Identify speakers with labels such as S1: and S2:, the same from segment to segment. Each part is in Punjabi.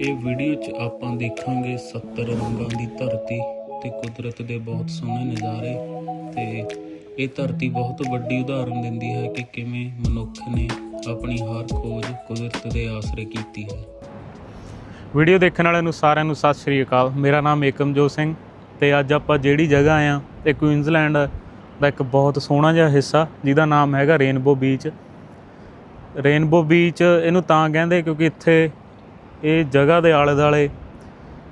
S1: ਇਹ ਵੀਡੀਓ 'ਚ ਆਪਾਂ ਦੇਖਾਂਗੇ 70 ਰੰਗਾਂ ਦੀ ਧਰਤੀ ਤੇ ਕੁਦਰਤ ਦੇ ਬਹੁਤ ਸੋਹਣੇ ਨਜ਼ਾਰੇ ਤੇ ਇਹ ਧਰਤੀ ਬਹੁਤ ਵੱਡੀ ਉਦਾਹਰਨ ਦਿੰਦੀ ਹੈ ਕਿ ਕਿਵੇਂ ਮਨੁੱਖ ਨੇ ਆਪਣੀ ਹਰ ਖੋਜ ਕੁਦਰਤ ਦੇ ਆਸਰੇ ਕੀਤੀ ਹੈ।
S2: ਵੀਡੀਓ ਦੇਖਣ ਵਾਲਿਆਂ ਨੂੰ ਸਾਰਿਆਂ ਨੂੰ ਸਤਿ ਸ਼੍ਰੀ ਅਕਾਲ। ਮੇਰਾ ਨਾਮ ਏਕਮਜੋਤ ਸਿੰਘ ਤੇ ਅੱਜ ਆਪਾਂ ਜਿਹੜੀ ਜਗ੍ਹਾ ਆਏ ਆ ਇਹ ਕੁਇਨਜ਼ਲੈਂਡ ਦਾ ਇੱਕ ਬਹੁਤ ਸੋਹਣਾ ਜਿਹਾ ਹਿੱਸਾ, ਜਿਹਦਾ ਨਾਮ ਹੈਗਾ ਰੇਨਬੋ ਬੀਚ। ਰੇਨਬੋ ਬੀਚ ਇਹਨੂੰ ਤਾਂ ਕਹਿੰਦੇ ਕਿਉਂਕਿ ਇੱਥੇ ਇਹ ਜਗ੍ਹਾ ਦੇ ਆਲੇ ਦੁਆਲੇ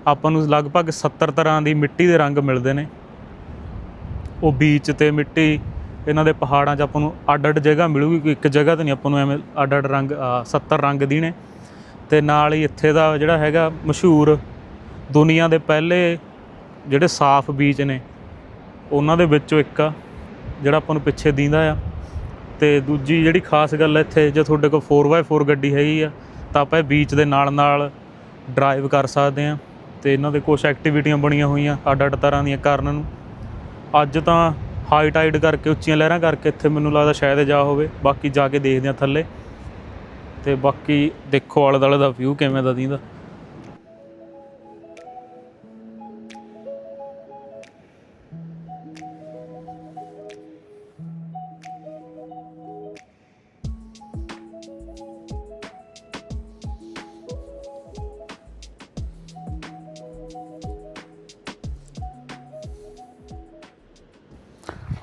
S2: ਆਪਾਂ ਨੂੰ ਲਗਭਗ 70 ਤਰ੍ਹਾਂ ਦੀ ਮਿੱਟੀ ਦੇ ਰੰਗ ਮਿਲਦੇ ਨੇ। ਉਹ ਬੀਚ ਤੇ ਮਿੱਟੀ ਇਹਨਾਂ ਦੇ ਪਹਾੜਾਂ 'ਚ ਆਪਾਂ ਨੂੰ ਅੱਡ ਅੱਡ ਜਗ੍ਹਾ ਮਿਲੂਗੀ ਕੋਈ ਇੱਕ ਜਗ੍ਹਾ ਤੇ ਨਹੀਂ ਆਪਾਂ ਨੂੰ ਐਵੇਂ ਅੱਡ ਅੱਡ ਰੰਗ ਅ, 70 ਰੰਗ ਦੀ ਨੇ। ਤੇ ਨਾਲ ਹੀ ਇੱਥੇ ਦਾ ਜਿਹੜਾ ਹੈਗਾ ਮਸ਼ਹੂਰ ਦੁਨੀਆ ਦੇ ਪਹਿਲੇ ਜਿਹੜੇ ਸਾਫ਼ ਬੀਚ ਨੇ ਉਹਨਾਂ ਦੇ ਵਿੱਚੋਂ ਇੱਕ ਆ ਜਿਹੜਾ ਆਪਾਂ ਨੂੰ ਪਿੱਛੇ ਦੀਂਦਾ ਆ। ਤੇ ਦੂਜੀ ਜਿਹੜੀ ਖਾਸ ਗੱਲ ਹੈ ਇੱਥੇ ਜੇ ਤੁਹਾਡੇ ਕੋਲ 4x4 ਗੱਡੀ ਹੈਗੀ ਆ ਤਾਂ ਆਪਾਂ ਇਹ ਬੀਚ ਦੇ ਨਾਲ ਨਾਲ ਡਰਾਈਵ ਕਰ ਸਕਦੇ ਆ ਤੇ ਇਹਨਾਂ ਦੇ ਕੁਝ ਐਕਟੀਵਿਟੀਆਂ ਬਣੀਆਂ ਹੋਈਆਂ ਅੱਡ ਅੱਡ ਤਰ੍ਹਾਂ ਦੀਆਂ ਕਰਨ ਨੂੰ। ਅੱਜ ਤਾਂ ਹਾਈ ਟਾਈਡ ਕਰਕੇ, ਉੱਚੀਆਂ ਲਹਿਰਾਂ ਕਰਕੇ ਇੱਥੇ ਮੈਨੂੰ ਲੱਗਦਾ ਸ਼ਾਇਦ ਜਾ ਹੋਵੇ। ਬਾਕੀ ਜਾ ਕੇ ਦੇਖਦੇ ਆ ਥੱਲੇ। ਤੇ ਬਾਕੀ ਦੇਖੋ ਆਲੇ ਦੁਆਲੇ ਦਾ ਵਿਊ ਕਿਵੇਂ ਦਾ ਦੀਂਦਾ।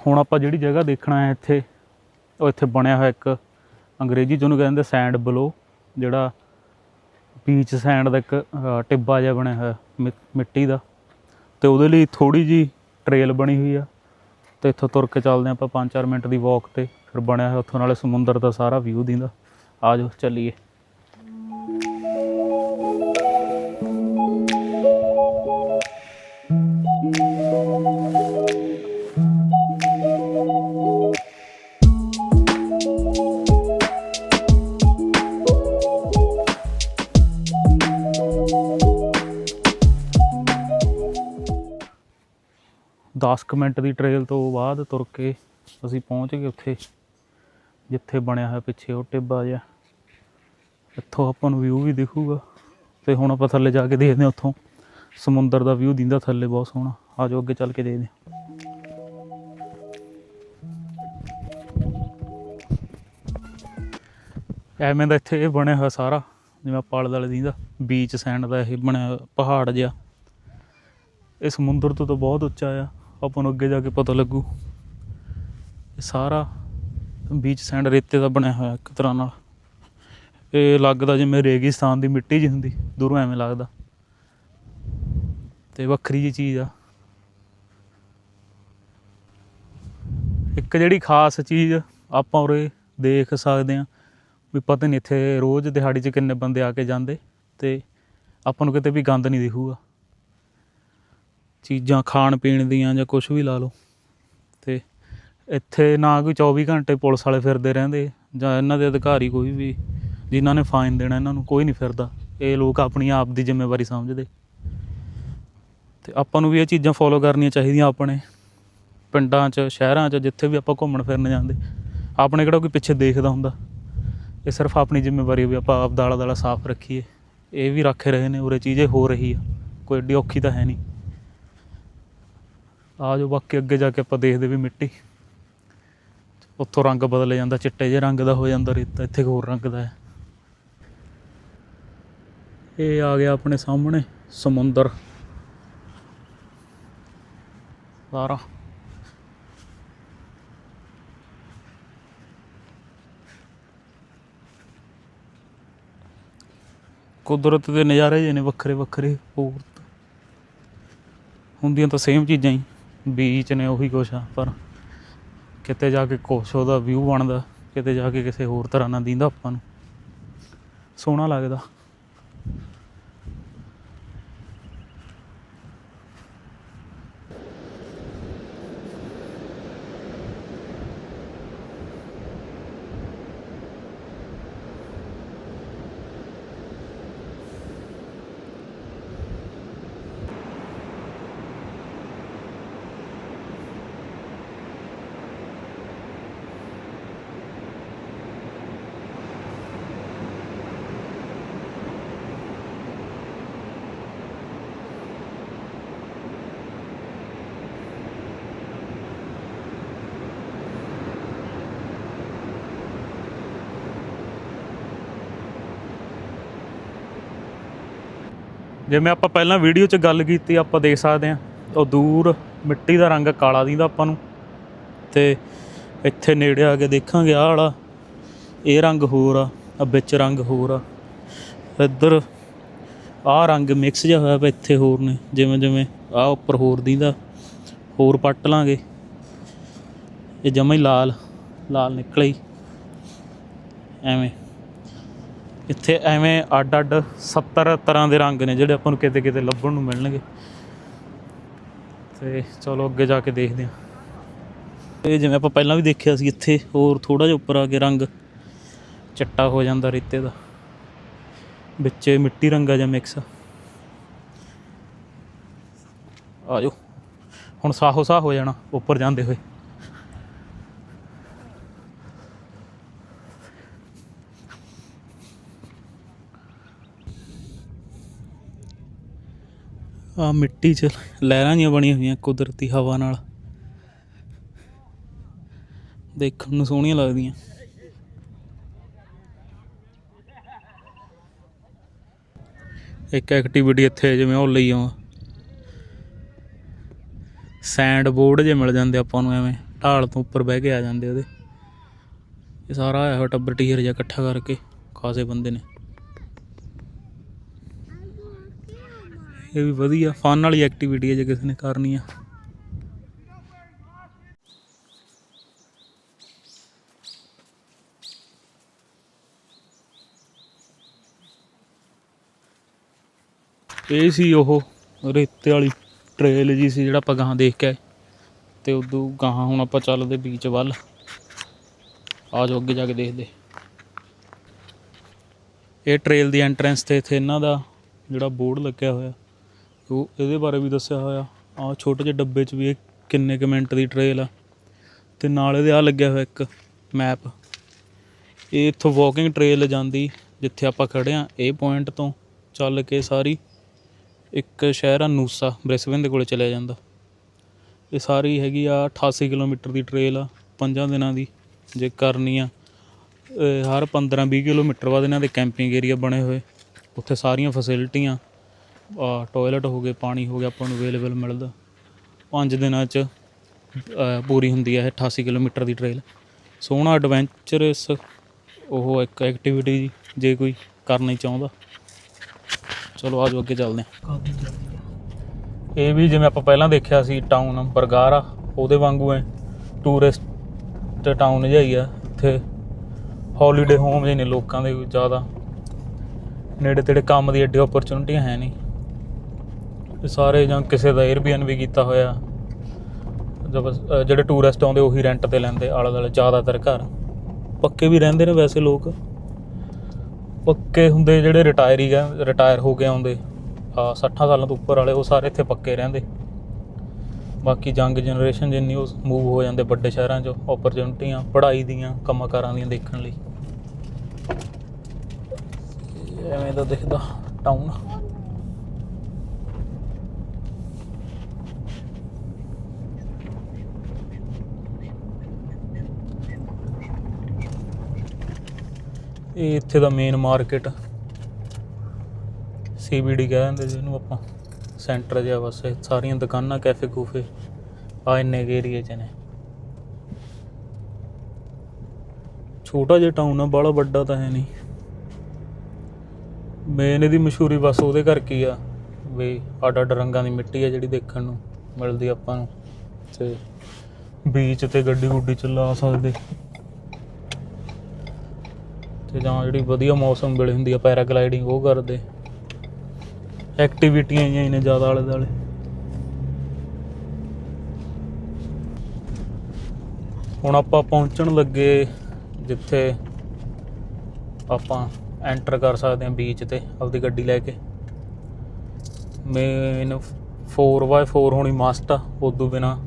S2: ਹੁਣ ਆਪਾਂ ਜਿਹੜੀ ਜਗ੍ਹਾ ਦੇਖਣਾ ਹੈ ਇੱਥੇ, ਉਹ ਇੱਥੇ ਬਣਿਆ ਹੋਇਆ ਇੱਕ ਅੰਗਰੇਜ਼ੀ ਜਿਹਨੂੰ ਉਹਨੂੰ ਕਹਿੰਦੇ ਸੈਂਡ ਬਲੋ, ਜਿਹੜਾ ਬੀਚ ਸੈਂਡ ਦਾ ਇੱਕ ਟਿੱਬਾ ਜਿਹਾ ਬਣਿਆ ਹੋਇਆ ਮਿ- ਮਿੱਟੀ ਦਾ। ਤੇ ਉਹਦੇ ਲਈ ਥੋੜੀ ਜੀ ਟ੍ਰੇਲ ਬਣੀ ਹੋਈ ਆ। ਤੇ ਇੱਥੋਂ ਤੁਰ ਕੇ ਚੱਲਦੇ ਹਾਂ ਆਪਾਂ 5-4 ਮਿੰਟ ਦੀ ਵਾਕ ਤੇ, ਫਿਰ ਬਣਿਆ ਹੋਇਆ ਉੱਥੋਂ ਨਾਲੇ ਸਮੁੰਦਰ ਦਾ ਸਾਰਾ ਵਿਊ ਦਿੰਦਾ। ਆ ਜਾਓ, ਚੱਲੀਏ। ਦਸ ਕੁ ਮਿੰਟ ਦੀ ਟ੍ਰੇਲ ਤੋਂ ਬਾਅਦ ਤੁਰ ਕੇ ਅਸੀਂ ਪਹੁੰਚ ਗਏ ਉੱਥੇ, ਜਿੱਥੇ ਬਣਿਆ ਹੋਇਆ ਪਿੱਛੇ ਉਹ ਟਿੱਬਾ ਜਿਹਾ। ਇੱਥੋਂ ਆਪਾਂ ਨੂੰ ਵਿਊ ਵੀ ਦਿਖੂਗਾ ਤੇ ਹੁਣ ਆਪਾਂ ਥੱਲੇ ਜਾ ਕੇ ਦੇਖਦੇ ਹਾਂ ਉੱਥੋਂ। ਸਮੁੰਦਰ ਦਾ ਵਿਊ ਦਿੰਦਾ ਥੱਲੇ ਬਹੁਤ ਸੋਹਣਾ। ਆ ਜਾਓ ਅੱਗੇ ਚੱਲ ਕੇ ਦੇਖਦੇ ਹਾਂ। ਐਵੇਂ ਦਾ ਇੱਥੇ ਇਹ ਬਣਿਆ ਹੋਇਆ ਸਾਰਾ, ਜਿਵੇਂ ਆਪਾਂ ਆਲੇ ਦੁਆਲੇ ਦੀਂਦਾ। ਬੀਚ ਸੈਂਡ ਦਾ ਇਹ ਬਣਿਆ ਹੋਇਆ ਪਹਾੜ ਜਿਹਾ। ਇਹ ਸਮੁੰਦਰ ਤੋਂ ਤਾਂ ਬਹੁਤ ਉੱਚਾ ਆ। ਆਪਾਂ ਨੂੰ ਅੱਗੇ ਜਾ ਕੇ ਪਤਾ ਲੱਗੂ। ਇਹ ਸਾਰਾ ਬੀਚ ਸੈਂਡ ਰੇਤੇ ਦਾ ਬਣਿਆ ਹੋਇਆ ਇੱਕ ਤਰ੍ਹਾਂ ਨਾਲ। ਇਹ ਲੱਗਦਾ ਜਿਵੇਂ ਰੇਗਿਸਤਾਨ ਦੀ ਮਿੱਟੀ ਜਿਹੀ ਹੁੰਦੀ, ਦੂਰੋਂ ਐਵੇਂ ਲੱਗਦਾ। ਤੇ ਵੱਖਰੀ ਜਿਹੀ ਚੀਜ਼ ਆ। ਇੱਕ ਜਿਹੜੀ ਖਾਸ ਚੀਜ਼ ਆਪਾਂ ਉਰੇ ਦੇਖ ਸਕਦੇ ਆ ਵੀ ਪਤਾ ਨਹੀਂ ਇੱਥੇ ਰੋਜ਼ ਦਿਹਾੜੀ 'ਚ ਕਿੰਨੇ ਬੰਦੇ ਆ ਕੇ ਜਾਂਦੇ ਤੇ ਆਪਾਂ ਨੂੰ ਕਿਤੇ ਵੀ ਗੰਦ ਨਹੀਂ ਦਿਖੂਗਾ। ਚੀਜ਼ਾਂ ਖਾਣ ਪੀਣ ਦੀਆਂ ਜਾਂ ਕੁਝ ਵੀ ਲਾ ਲਓ। ਤੇ ਇੱਥੇ ਨਾ ਕੋਈ 24 ਘੰਟੇ ਪੁਲਿਸ ਵਾਲੇ ਫਿਰਦੇ ਰਹਿੰਦੇ, ਜਾਂ ਇਹਨਾਂ ਦੇ ਅਧਿਕਾਰੀ ਕੋਈ ਵੀ, ਜਿਨ੍ਹਾਂ ਨੇ ਫਾਈਨ ਦੇਣਾ ਇਹਨਾਂ ਨੂੰ, ਕੋਈ ਨਹੀਂ ਫਿਰਦਾ। ਇਹ ਲੋਕ ਆਪਣੀ ਆਪ ਦੀ ਜ਼ਿੰਮੇਵਾਰੀ ਸਮਝਦੇ। ਤੇ ਆਪਾਂ ਨੂੰ ਵੀ ਇਹ ਚੀਜ਼ਾਂ ਫੋਲੋ ਕਰਨੀਆਂ ਚਾਹੀਦੀਆਂ ਆਪਣੇ ਪਿੰਡਾਂ 'ਚ, ਸ਼ਹਿਰਾਂ 'ਚ, ਜਿੱਥੇ ਵੀ ਆਪਾਂ ਘੁੰਮਣ ਫਿਰਨ ਜਾਂਦੇ। ਆਪਣੇ ਕਿਹੜਾ ਕੋਈ ਪਿੱਛੇ ਦੇਖਦਾ ਹੁੰਦਾ? ਇਹ ਸਿਰਫ ਆਪਣੀ ਜ਼ਿੰਮੇਵਾਰੀ ਵੀ ਆਪਾਂ ਆਪ ਦਾ ਆਲਾ ਦੁਆਲਾ ਸਾਫ਼ ਰੱਖੀਏ। ਇਹ ਵੀ ਰੱਖ ਰਹੇ ਨੇ, ਉਰੇ ਚੀਜ਼ੇ ਹੋ ਰਹੀ ਆ। ਕੋਈ ਏਡੀ ਔਖੀ ਤਾਂ ਹੈ ਨਹੀਂ। ਆ ਜੋ ਬਾਕੀ ਅੱਗੇ ਜਾ ਕੇ ਆਪਾਂ ਦੇਖਦੇ ਵੀ ਮਿੱਟੀ। ਉੱਥੋਂ ਰੰਗ ਬਦਲ ਜਾਂਦਾ, ਚਿੱਟੇ ਜਿਹੇ ਰੰਗ ਦਾ ਹੋ ਜਾਂਦਾ ਰੇਤਾ, ਇੱਥੇ ਹੋਰ ਰੰਗ ਦਾ ਹੈ। ਇਹ ਆ ਗਿਆ ਆਪਣੇ ਸਾਹਮਣੇ, ਸਮੁੰਦਰ। ਸਾਰਾ। ਕੁਦਰਤ ਦੇ ਨਜ਼ਾਰੇ ਜਿਹੇ ਨੇ ਵੱਖਰੇ ਵੱਖਰੇ ਹੋਰ ਹੁੰਦੀਆਂ ਤਾਂ ਸੇਮ ਚੀਜ਼ਾਂ ਹੀ। ਬੀਚ ਨੇ ਉਹੀ ਕੁਛ ਆ, ਪਰ ਕਿਤੇ ਜਾ ਕੇ ਕੁਛ ਉਹਦਾ ਵਿਊ ਬਣਦਾ, ਕਿਤੇ ਜਾ ਕੇ ਕਿਸੇ ਹੋਰ ਤਰ੍ਹਾਂ ਨਾਲ ਦੀਂਦਾ ਆਪਾਂ ਨੂੰ। ਸੋਹਣਾ ਲੱਗਦਾ। ਜਿਵੇਂ ਆਪਾਂ ਪਹਿਲਾਂ ਵੀਡੀਓ 'ਚ ਗੱਲ ਕੀਤੀ, ਆਪਾਂ ਦੇਖ ਸਕਦੇ ਹਾਂ ਉਹ ਦੂਰ ਮਿੱਟੀ ਦਾ ਰੰਗ ਕਾਲਾ ਦਿੰਦਾ ਆਪਾਂ ਨੂੰ। ਤੇ ਇੱਥੇ ਨੇੜੇ ਆ ਕੇ ਦੇਖਾਂਗੇ ਆਹ ਵਾਲਾ, ਇਹ ਰੰਗ ਹੋਰ ਆ ਆ ਵਿੱਚ ਰੰਗ ਹੋਰ ਆ। ਇੱਧਰ ਆਹ ਰੰਗ ਮਿਕਸ ਜਿਹਾ ਹੋਇਆ ਪਿਆ ਇੱਥੇ ਹੋਰ ਨੇ, ਜਿਵੇਂ ਜਿਵੇਂ ਆਹ ਉੱਪਰ ਹੋਰ ਦਿੰਦਾ, ਹੋਰ ਪੱਟ ਲਾਂਗੇ। ਇਹ ਜਮਾ ਹੀ ਲਾਲ ਲਾਲ ਨਿਕਲੇ ਹੀ। ਐਵੇਂ। ਇੱਥੇ ਐਵੇਂ ਅੱਡ ਅੱਡ 70 ਤਰ੍ਹਾਂ ਦੇ ਰੰਗ ਨੇ ਜਿਹੜੇ ਆਪਾਂ ਨੂੰ ਕਿਤੇ ਕਿਤੇ ਲੱਭਣ ਨੂੰ ਮਿਲਣਗੇ। ਤੇ ਚਲੋ ਅੱਗੇ ਜਾ ਕੇ ਦੇਖਦੇ ਹਾਂ। ਇਹ ਜਿਵੇਂ ਆਪਾਂ ਪਹਿਲਾਂ ਵੀ ਦੇਖਿਆ ਸੀ, ਇੱਥੇ ਹੋਰ ਥੋੜਾ ਜਿਹਾ ਉੱਪਰ ਆ ਕੇ ਰੰਗ ਚਿੱਟਾ ਹੋ ਜਾਂਦਾ ਰੇਤੇ ਦਾ। ਵਿੱਚ ਮਿੱਟੀ ਰੰਗਾ ਜਾਂ ਮਿਕਸ ਆ ਜਾਓ। ਹੁਣ ਸਾਹੋ ਸਾਹ ਹੋ ਜਾਣਾ, ਉੱਪਰ ਜਾਂਦੇ ਹੋਏ। ਆ ਮਿੱਟੀ 'ਚ ਲਹਿਰਾਂ ਜੀਆਂ ਬਣੀਆਂ ਹੋਈਆਂ ਕੁਦਰਤੀ ਹਵਾ ਨਾਲ। ਦੇਖਣ ਨੂੰ ਸੋਹਣੀਆਂ ਲੱਗਦੀਆਂ। ਇੱਕ ਐਕਟੀਵਿਟੀ ਇੱਥੇ ਜਿਵੇਂ ਉਹ ਲਈ ਆਵਾਂ ਸੈਂਡ ਬੋਰਡ ਜੇ ਮਿਲ ਜਾਂਦੇ ਆਪਾਂ ਨੂੰ ਐਵੇਂ, ਢਾਲ ਤੋਂ ਉੱਪਰ ਬਹਿ ਕੇ ਆ ਜਾਂਦੇ ਉਹਦੇ। ਇਹ ਸਾਰਾ ਆਇਆ ਹੋਇਆ ਟੱਬਰ ਟੀਰ ਜਿਹਾ ਇਕੱਠਾ ਕਰਕੇ ਖਾਸੇ ਬੰਦੇ ਨੇ। ਇਹ ਵੀ ਵਧੀਆ ਫਨ ਵਾਲੀ ਐਕਟੀਵਿਟੀ ਹੈ ਜੇ ਕਿਸੇ ਨੇ ਕਰਨੀ ਆ। ਇਹ ਸੀ ਉਹ ਰੇਤੇ ਵਾਲੀ ਟ੍ਰੇਲ ਜੀ ਸੀ ਜਿਹੜਾ ਆਪਾਂ ਗਾਹਾਂ ਦੇਖ ਕੇ ਆਏ। ਤੇ ਉਦੋਂ ਗਾਹਾਂ ਹੁਣ ਆਪਾਂ ਚੱਲਦੇ ਬੀਚ ਵੱਲ। ਆ ਜਾਓ ਅੱਗੇ ਜਾ ਕੇ ਦੇਖਦੇ। ਇਹ ਟ੍ਰੇਲ ਦੀ ਐਂਟਰੈਂਸ ਤੇ ਇੱਥੇ ਇਹਨਾਂ ਦਾ ਜਿਹੜਾ ਬੋਰਡ ਲੱਗਿਆ ਹੋਇਆ। ਉਹ ਇਹਦੇ ਬਾਰੇ ਵੀ ਦੱਸਿਆ ਹੋਇਆ। ਆ ਛੋਟੇ ਜਿਹੇ ਡੱਬੇ 'ਚ ਵੀ ਇਹ ਕਿੰਨੇ ਕੁ ਮਿੰਟ ਦੀ ਟ੍ਰੇਲ ਆ। ਤੇ ਨਾਲ ਇਹਦੇ ਆ ਲੱਗਿਆ ਹੋਇਆ ਇੱਕ ਮੈਪ ਇਹ ਇੱਥੋਂ ਵਾਕਿੰਗ ਟ੍ਰੇਲ ਜਾਂਦੀ, ਜਿੱਥੇ ਆਪਾਂ ਖੜੇ ਆ ਇਹ ਪੁਆਇੰਟ ਤੋਂ ਚੱਲ ਕੇ ਸਾਰੀ ਇੱਕ ਸ਼ਹਿਰ ਆ ਨੂਸਾ, ਬ੍ਰਿਸਬਨ ਦੇ ਕੋਲੇ ਚਲਿਆ ਜਾਂਦਾ। ਇਹ ਸਾਰੀ ਹੈਗੀ ਆ 88 ਕਿਲੋਮੀਟਰ ਦੀ ਟ੍ਰੇਲ ਆ, ਪੰਜਾਂ ਦਿਨਾਂ ਦੀ ਜੇ ਕਰਨੀ ਆ। ਹਰ 15 20 ਕਿਲੋਮੀਟਰ ਬਾਅਦ ਇਹਨਾਂ ਦੇ ਕੈਂਪਿੰਗ ਏਰੀਆ ਬਣੇ ਹੋਏ। ਉੱਥੇ ਸਾਰੀਆਂ ਫੈਸਿਲਿਟੀਆਂ ਟਾਇਲਟ ਹੋ ਗਏ, ਪਾਣੀ ਹੋ ਗਿਆ, ਆਪਾਂ ਨੂੰ ਅਵੇਲੇਬਲ ਮਿਲਦਾ। ਪੰਜ ਦਿਨਾਂ 'ਚ ਪੂਰੀ ਹੁੰਦੀ ਹੈ ਇਹ 88 ਕਿਲੋਮੀਟਰ ਦੀ ਟ੍ਰੇਲ ਸੋਹਣਾ ਐਡਵੈਂਚਰਸ ਉਹ ਇੱਕ ਐਕਟੀਵਿਟੀ ਜੇ ਕੋਈ ਕਰਨੀ ਚਾਹੁੰਦਾ। ਚਲੋ, ਆਜੋ ਅੱਗੇ ਚੱਲਦੇ ਹਾਂ। ਇਹ ਵੀ ਜਿਵੇਂ ਆਪਾਂ ਪਹਿਲਾਂ ਦੇਖਿਆ ਸੀ ਟਾਊਨ ਬਰਗਾਰਾ, ਉਹਦੇ ਵਾਂਗੂ ਹੈ ਟੂਰਿਸਟ ਟਾਊਨ ਜਿਹਾ ਹੀ ਆ, ਇੱਥੇ। ਹੌਲੀਡੇ ਹੋਮ ਜਿਹੇ ਨੇ ਲੋਕਾਂ ਦੇ ਜ਼ਿਆਦਾ। ਨੇੜੇ ਤੇੜੇ ਕੰਮ ਦੀ ਐਡੀ ਓਪਰਚੁਨਿਟੀਆਂ ਹੈ ਨਹੀਂ। ਇਹ ਸਾਰੇ ਜਾਂ ਕਿਸੇ ਦਾ 에ਅਰਬੀਐਨ ਵੀ ਕੀਤਾ ਹੋਇਆ ਜਿਹੜੇ ਟੂਰਿਸਟ ਆਉਂਦੇ, ਉਹੀ ਰੈਂਟ ਤੇ ਲੈਂਦੇ ਆਲੇ ਦੁਆਲੇ ਜ਼ਿਆਦਾਤਰ ਘਰ। ਪੱਕੇ ਵੀ ਰਹਿੰਦੇ ਨੇ ਵੈਸੇ ਲੋਕ। ਪੱਕੇ ਹੁੰਦੇ ਜਿਹੜੇ ਰਿਟਾਇਰ ਹੀ ਗਏ ਰਿਟਾਇਰ ਹੋ ਕੇ ਆਉਂਦੇ। ਆ 60 ਸਾਲਾਂ ਤੋਂ ਉੱਪਰ ਵਾਲੇ, ਉਹ ਸਾਰੇ ਇੱਥੇ ਪੱਕੇ ਰਹਿੰਦੇ। ਬਾਕੀ ਜੰਗ ਜਨਰੇਸ਼ਨ ਜਿੰਨੀ, ਉਹ ਮੂਵ ਹੋ ਜਾਂਦੇ ਵੱਡੇ ਸ਼ਹਿਰਾਂ 'ਚ ਓਪਰਚੁਨਿਟੀਆਂ ਪੜ੍ਹਾਈ ਦੀਆਂ ਕੰਮਾਂ ਕਾਰਾਂ ਦੀਆਂ ਦੇਖਣ ਲਈ। ਇਹ ਐਵੇਂ ਦਾ ਦਿਖਦਾ ਟਾਊਨ ਇਹ ਇੱਥੇ ਦਾ ਮੇਨ ਮਾਰਕੀਟ ਸੀਬੀਡੀ ਕਹਿ ਦਿੰਦੇ ਜਿਹਨੂੰ ਆਪਾਂ। ਸੈਂਟਰ ਜਿਹਾ ਬਸ, ਇਹ ਸਾਰੀਆਂ ਦੁਕਾਨਾਂ ਕੈਫੇ ਕੂਫੇ ਆ ਇੰਨੇ ਏਰੀਏ 'ਚ ਨੇ। ਛੋਟਾ ਜਿਹਾ ਟਾਊਨ ਆ, ਬਾਹਲਾ ਵੱਡਾ ਤਾਂ ਹੈ ਨਹੀਂ। ਮੇਨ ਇਹਦੀ ਮਸ਼ਹੂਰੀ ਬਸ ਉਹਦੇ ਕਰਕੇ ਹੀ ਆ, ਵੀ ਅੱਡ ਅੱਡ ਰੰਗਾਂ ਦੀ ਮਿੱਟੀ ਆ ਜਿਹੜੀ ਦੇਖਣ ਨੂੰ ਮਿਲਦੀ ਆਪਾਂ ਨੂੰ। ਤੇ ਬੀਚ ਤੇ ਗੱਡੀ ਗੁੱਡੀ ਚਲਾ ਸਕਦੇ। ਤੇ ਜਾਂ ਜਿਹੜੀ ਵਧੀਆ ਮੌਸਮ ਵੇਲੇ ਹੁੰਦੀ ਆ ਪੈਰਾਗਲਾਈਡਿੰਗ ਉਹ ਕਰਦੇ। ਐਕਟੀਵਿਟੀਆਂ ਹੀ ਨੇ ਜ਼ਿਆਦਾ ਆਲੇ ਦੁਆਲੇ। ਹੁਣ ਆਪਾਂ ਪਹੁੰਚਣ ਲੱਗੇ ਜਿੱਥੇ ਆਪਾਂ ਐਂਟਰ ਕਰ ਸਕਦੇ ਹਾਂ ਬੀਚ ਤੇ, ਆਪਦੀ ਗੱਡੀ ਲੈ ਕੇ। ਮੇਨ 4x4 ਹੋਣੀ ਮਸਟ ਆ, ਉਦੋਂ ਬਿਨਾ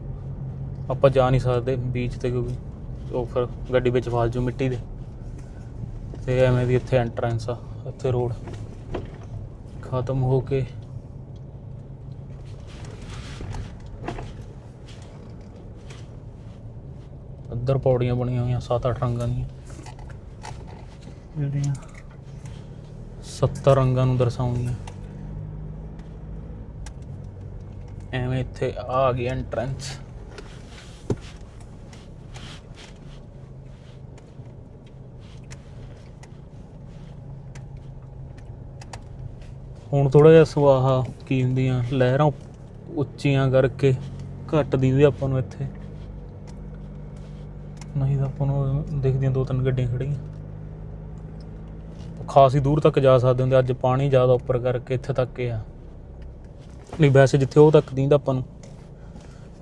S2: ਆਪਾਂ ਜਾ ਨਹੀਂ ਸਕਦੇ ਬੀਚ ਤੇ ਕਿਉਂਕਿ ਉਹ ਫਿਰ ਗੱਡੀ ਵਿੱਚ ਫਸ ਜੂ ਮਿੱਟੀ ਦੇ। ਤੇ ਐਵੇਂ ਦੀ ਇੱਥੇ ਐਂਟਰੈਂਸ ਆ ਇੱਥੇ ਰੋਡ ਖਤਮ ਹੋ ਕੇ। ਅੰਦਰ ਪੌੜੀਆਂ ਬਣੀਆਂ ਹੋਈਆਂ ਸੱਤ ਅੱਠ ਰੰਗਾਂ ਦੀਆਂ। ਜਿਹੜੀਆਂ 70 ਰੰਗਾਂ ਨੂੰ ਦਰਸਾਉਂਦੀਆਂ। ਐਵੇਂ ਇੱਥੇ ਆ ਗਈ ਐਂਟਰੈਂਸ ਹੁਣ ਥੋੜਾ ਜਿਹਾ ਸੁਆਹਾ ਕੀ ਹੁੰਦੀਆਂ, ਲਹਿਰਾਂ ਉੱਚੀਆਂ ਕਰਕੇ ਘੱਟ ਦੀਦੀ ਆਪਾਂ ਨੂੰ ਇੱਥੇ। ਨਹੀਂ ਤਾਂ ਆਪਾਂ ਨੂੰ ਦੇਖਦੀਆਂ ਦੋ ਤਿੰਨ ਗੱਡੀਆਂ ਖੜੀਆਂ ਹੀ ਦੂਰ ਤੱਕ ਜਾ ਸਕਦੇ ਹੁੰਦੇ, ਅੱਜ ਪਾਣੀ ਜ਼ਿਆਦਾ ਉੱਪਰ ਕਰਕੇ ਇੱਥੇ ਤੱਕ ਆ। ਨਹੀਂ, ਵੈਸੇ ਜਿੱਥੇ ਉਹ ਤੱਕ ਦੀਂਦਾ ਆਪਾਂ ਨੂੰ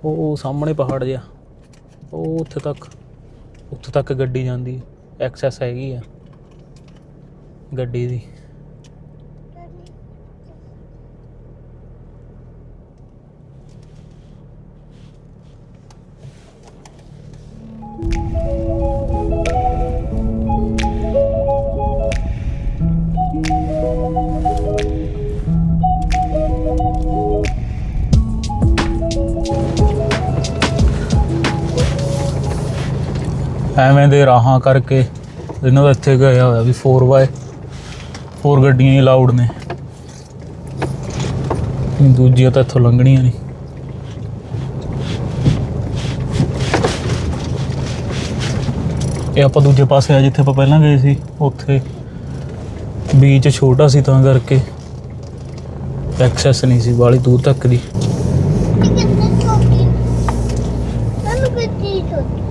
S2: ਉਹ ਉਹ ਸਾਹਮਣੇ ਪਹਾੜ ਜਿਹਾ, ਉਹ ਉੱਥੇ ਤੱਕ ਉੱਥੇ ਤੱਕ ਗੱਡੀ ਜਾਂਦੀ, ਐਕਸੈਸ ਹੈਗੀ ਆ, ਗੱਡੀ ਦੀ। ਐਵੇਂ ਦੇ ਰਾਹਾਂ ਕਰਕੇ ਇਹਨਾਂ ਦਾ ਇੱਥੇ ਗਿਆ ਹੋਇਆ ਵੀ 4x 4 ਗੱਡੀਆਂ ਹੀ ਅਲਾਉਡ ਨੇ। ਦੂਜੀਆਂ ਤਾਂ ਇੱਥੋਂ ਲੰਘਣੀਆਂ ਨਹੀਂ। ਇਹ ਆਪਾਂ ਦੂਜੇ ਪਾਸੇ ਆ, ਜਿੱਥੇ ਆਪਾਂ ਪਹਿਲਾਂ ਗਏ ਸੀ, ਉੱਥੇ ਬੀਚ ਛੋਟਾ ਸੀ ਤਾਂ ਕਰਕੇ ਐਕਸੈਸ ਨਹੀਂ ਸੀ ਬਾਲੀ ਦੂਰ ਤੱਕ ਦੀ।
S3: ਮੈਨੂੰ ਕਿੰਨੀ ਛੋਟੀ?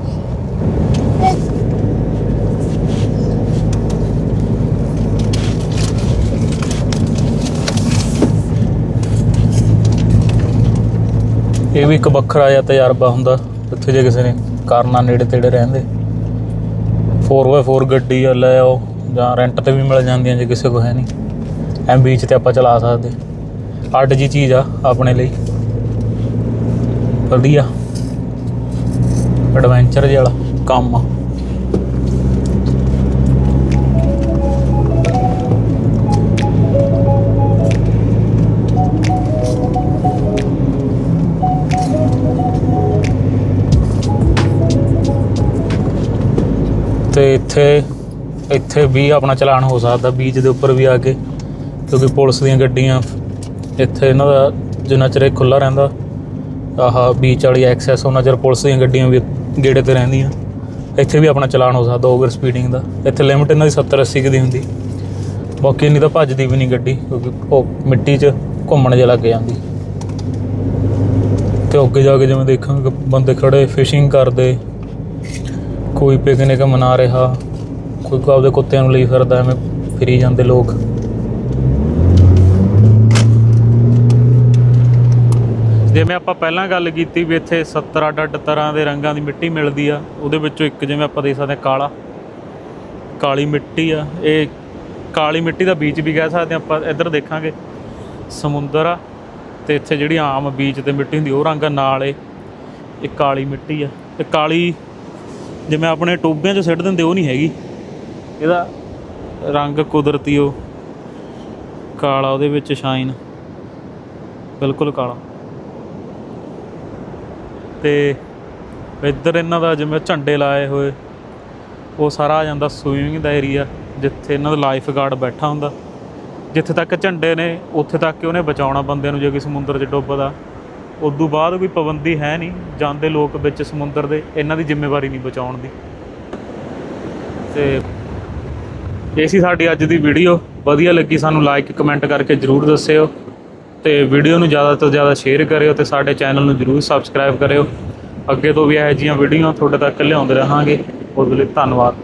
S2: ਇਹ ਵੀ ਇੱਕ ਵੱਖਰਾ ਜਿਹਾ ਤਜਰਬਾ ਹੁੰਦਾ, ਇੱਥੇ ਜੇ ਕਿਸੇ ਨੇ ਕਰਨਾ ਨੇੜੇ ਤੇੜੇ ਰਹਿੰਦੇ। 4x4 ਗੱਡੀ ਆ, ਲੈ ਆਓ, ਜਾਂ ਰੈਂਟ ਤੇ ਵੀ ਮਿਲ ਜਾਂਦੀਆਂ ਜੇ ਕਿਸੇ ਕੋ ਹੈ ਨਹੀਂ। ਐਂ ਬੀਚ ਤੇ ਆਪਾਂ ਚਲਾ ਸਕਦੇ। ਅੱਡ ਜੀ ਚੀਜ਼ ਆ ਆਪਣੇ ਲਈ। ਵਧੀਆ। ਐਡਵੈਂਚਰ ਜਿਹਾ ਕੰਮ ਆ। ਇੱਥੇ ਇੱਥੇ ਵੀ ਆਪਣਾ ਚਲਾਨ ਹੋ ਸਕਦਾ ਬੀਚ ਦੇ ਉੱਪਰ ਵੀ ਆ ਕੇ, ਕਿਉਂਕਿ ਪੁਲਿਸ ਦੀਆਂ ਗੱਡੀਆਂ, ਇੱਥੇ ਇਹਨਾਂ ਦਾ ਜਿੰਨਾ ਚਿਰ ਇਹ ਖੁੱਲਾ ਰਹਿੰਦਾ, ਆਹ ਬੀਚ ਵਾਲੀ ਐਕਸੈਸ ਉਹਨਾਂ ਚਿਰ ਪੁਲਿਸ ਦੀਆਂ ਗੱਡੀਆਂ ਵੀ ਗੇੜੇ ਤੇ ਰਹਿੰਦੀਆਂ। ਇੱਥੇ ਵੀ ਆਪਣਾ ਚਲਾਨ ਹੋ ਸਕਦਾ ਓਵਰ ਸਪੀਡਿੰਗ ਦਾ। ਇੱਥੇ ਲਿਮਟ ਇਹਨਾਂ ਦੀ 70 80 ਕੁ ਦੀ ਹੁੰਦੀ। ਬਾਕੀ ਨਹੀਂ ਤਾਂ ਭੱਜਦੀ ਵੀ ਨਹੀਂ ਗੱਡੀ, ਕਿਉਂਕਿ ਉਹ ਮਿੱਟੀ 'ਚ ਘੁੰਮਣ ਜੇ ਲੱਗ ਜਾਂਦੀ। ਤੇ ਅੱਗੇ ਜਾ ਕੇ ਜਿਵੇਂ ਦੇਖਾਂਗੇ ਬੰਦੇ ਖੜੇ ਫਿਸ਼ਿੰਗ ਕਰਦੇ ਕੋਈ ਪਿਕਨਿਕ ਮਨਾ ਰਿਹਾ, ਕੋਈ ਆਪਦੇ ਕੁੱਤਿਆਂ ਨੂੰ ਲਈ ਫਿਰਦਾ, ਐਵੇਂ ਫਿਰੀ ਜਾਂਦੇ ਲੋਕ। ਜਿਵੇਂ ਆਪਾਂ ਪਹਿਲਾਂ ਗੱਲ ਕੀਤੀ ਵੀ ਇੱਥੇ 70 ਅੱਡ ਅੱਡ ਤਰ੍ਹਾਂ ਦੇ ਰੰਗਾਂ ਦੀ ਮਿੱਟੀ ਮਿਲਦੀ ਆ, ਉਹਦੇ ਵਿੱਚੋਂ ਇੱਕ ਜਿਵੇਂ ਆਪਾਂ ਦੇਖ ਸਕਦੇ ਹਾਂ ਕਾਲਾ, ਕਾਲੀ ਮਿੱਟੀ ਆ। ਇਹ ਕਾਲੀ ਮਿੱਟੀ ਦਾ ਬੀਚ ਵੀ ਕਹਿ ਸਕਦੇ ਹਾਂ ਆਪਾਂ, ਇੱਧਰ ਦੇਖਾਂਗੇ, ਸਮੁੰਦਰ ਆ ਤੇ ਇੱਥੇ ਜਿਹੜੀ ਆਮ ਬੀਚ ਤੇ ਮਿੱਟੀ ਹੁੰਦੀ, ਉਹ ਰੰਗ ਨਾਲ ਇਹ ਇਹ ਕਾਲੀ ਮਿੱਟੀ ਆ। ਤੇ ਕਾਲੀ ਜਿਵੇਂ ਆਪਣੇ ਟੋਬਿਆਂ 'ਚ ਸਿੱਟ ਦਿੰਦੇ, ਉਹ ਨਹੀਂ ਹੈਗੀ। ਇਹਦਾ ਰੰਗ ਕੁਦਰਤੀ ਉਹ, ਕਾਲਾ, ਉਹਦੇ ਵਿੱਚ ਸ਼ਾਈਨ ਬਿਲਕੁਲ ਕਾਲਾ। ਤੇ ਇੱਧਰ ਇਹਨਾਂ ਦਾ ਜਿਵੇਂ ਝੰਡੇ ਲਾਏ ਹੋਏ, ਉਹ ਸਾਰਾ ਆ ਜਾਂਦਾ ਸਵੀਮਿੰਗ ਦਾ ਏਰੀਆ ਜਿੱਥੇ ਇਹਨਾਂ ਦਾ ਲਾਈਫ ਗਾਰਡ ਬੈਠਾ ਹੁੰਦਾ। ਜਿੱਥੇ ਤੱਕ ਝੰਡੇ ਨੇ, ਉੱਥੇ ਤੱਕ ਹੀ ਉਹਨੇ ਬਚਾਉਣਾ ਬੰਦਿਆਂ ਨੂੰ, ਜੇ ਕੋਈ ਸਮੁੰਦਰ 'ਚ ਡੁੱਬਦਾ। ਉਦੋਂ ਬਾਅਦ ਕੋਈ ਪਾਬੰਦੀ ਹੈ ਨਹੀਂ, ਜਾਂਦੇ ਲੋਕ ਵਿੱਚ ਸਮੁੰਦਰ ਦੇ, ਇਹਨਾਂ ਦੀ ਜ਼ਿੰਮੇਵਾਰੀ ਨਹੀਂ ਬਚਾਉਣ ਦੀ। ਤੇ ਇਹ ਸੀ ਸਾਡੀ ਅੱਜ ਦੀ ਵੀਡੀਓ। ਵਧੀਆ ਲੱਗੀ ਸਾਨੂੰ ਲਾਈਕ ਕਮੈਂਟ ਕਰਕੇ ਜਰੂਰ ਦੱਸਿਓ। ਤੇ ਵੀਡੀਓ ਨੂੰ ਜ਼ਿਆਦਾ ਤੋਂ ਜ਼ਿਆਦਾ ਸ਼ੇਅਰ ਕਰਿਓ ਤੇ ਸਾਡੇ ਚੈਨਲ ਨੂੰ ਜਰੂਰ ਸਬਸਕ੍ਰਾਈਬ ਕਰਿਓ। ਅੱਗੇ ਤੋਂ ਵੀ ਇਹੋ ਜਿਹੀਆਂ ਵੀਡੀਓ ਤੁਹਾਡੇ ਤੱਕ ਲਿਆਉਂਦੇ ਰਹਾਂਗੇ। ਉਹਦੇ ਲਈ ਧੰਨਵਾਦ।